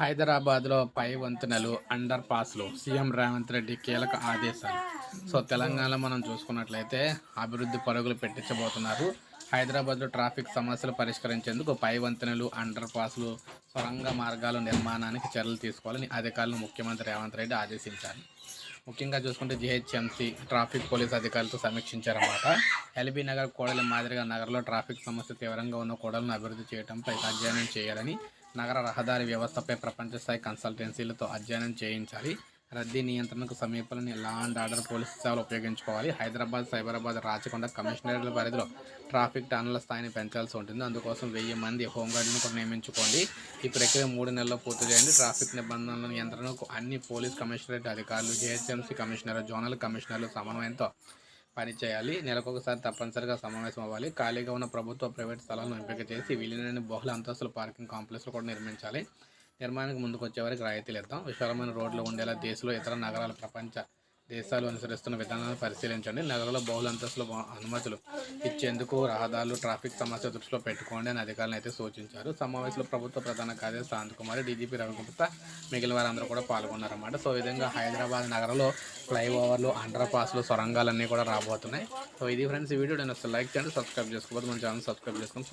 హైదరాబాద్లో పై వంతెనలు అండర్ పాస్లు సీఎం రేవంత్ రెడ్డి కీలక ఆదేశాలు. సో తెలంగాణలో మనం చూసుకున్నట్లయితే అభివృద్ధి పరుగులు పెట్టించబోతున్నారు. హైదరాబాద్లో ట్రాఫిక్ సమస్యలు పరిష్కరించేందుకు పై వంతెనలు అండర్ పాస్లు సొరంగ మార్గాల నిర్మాణానికి చర్యలు తీసుకోవాలని అధికారులను ముఖ్యమంత్రి రేవంత్ రెడ్డి ఆదేశించారు. ముఖ్యంగా చూసుకుంటే జిహెచ్ఎంసీ ట్రాఫిక్ పోలీస్ అధికారులతో సమీక్షించారన్నమాట. ఎల్బీ నగర్ కోడలి మాదిరిగా నగరంలో ట్రాఫిక్ సమస్య తీవ్రంగా ఉన్న కోడలను అభివృద్ధి చేయడంపై అధ్యయనం చేయాలని నగర రహదారి వ్యవస్థపై ప్రపంచ స్థాయి కన్సల్టెన్సీలతో అధ్యయనం చేయించాలి. రద్దీ నియంత్రణకు సమీపంలోని లా అండ్ ఆర్డర్ పోలీసు సేవలు ఉపయోగించుకోవాలి. హైదరాబాద్ సైబరాబాద్ రాచకొండ కమిషనరేట్ల పరిధిలో ట్రాఫిక్ టన్నుల స్థాయిని పెంచాల్సి ఉంటుంది. అందుకోసం వెయ్యి మంది హోంగార్డును కూడా నియమించుకోండి. ఈ ప్రక్రియ మూడు నెలల్లో పూర్తి చేయండి. ట్రాఫిక్ నిబంధనల నియంత్రణకు అన్ని పోలీస్ కమిషనరేట్ అధికారులు జిహెచ్ఎంసీ కమిషనర్ జోనల్ కమిషనర్లు సమన్వయంతో పనిచేయాలి నెలకొకసారి తప్పనిసరిగా సమావేశం అవ్వాలి. ఖాళీగా ఉన్న ప్రభుత్వ ప్రైవేట్ స్థలాలను ఎంపిక చేసి వీలైన బహుళ అంతస్తుల పార్కింగ్ కాంప్లెక్స్లు కూడా నిర్మించాలి. నిర్మాణానికి ముందుకు వచ్చే వారికి రాయితీలు ఇద్దాం విశాలమైన రోడ్లు ఉండేలా దేశంలో ఇతర నగరాల ప్రపంచ దేశాలు అనుసరిస్తున్న విధానాలను పరిశీలించండి. నగరంలో బహుళ అంతస్తుల అనుమతులు ఇచ్చేందుకు రహదారులు ట్రాఫిక్ సమస్య దృష్టిలో పెట్టుకోండి అని అధికారులను అయితే సూచించారు. సమావేశంలో ప్రభుత్వ ప్రధాన కార్యదర్శి శాంత్ కుమార్ డీజీపీ రవిగుప్తా మిగిలిన వారందరూ కూడా పాల్గొన్నారన్నమాట. సో ఈ విధంగా హైదరాబాద్ నగరంలో ఫ్లైఓవర్లు అండర్ పాస్లు సొరంగాలన్నీ కూడా రాబోతున్నాయి. సో ఇది ఫ్రెండ్స్ ఈ వీడియో. నేను లైక్ చేయండి సబ్స్క్రైబ్ చేసుకోవద్దు మన ఛానల్ సబ్స్క్రైబ్ చేసుకొని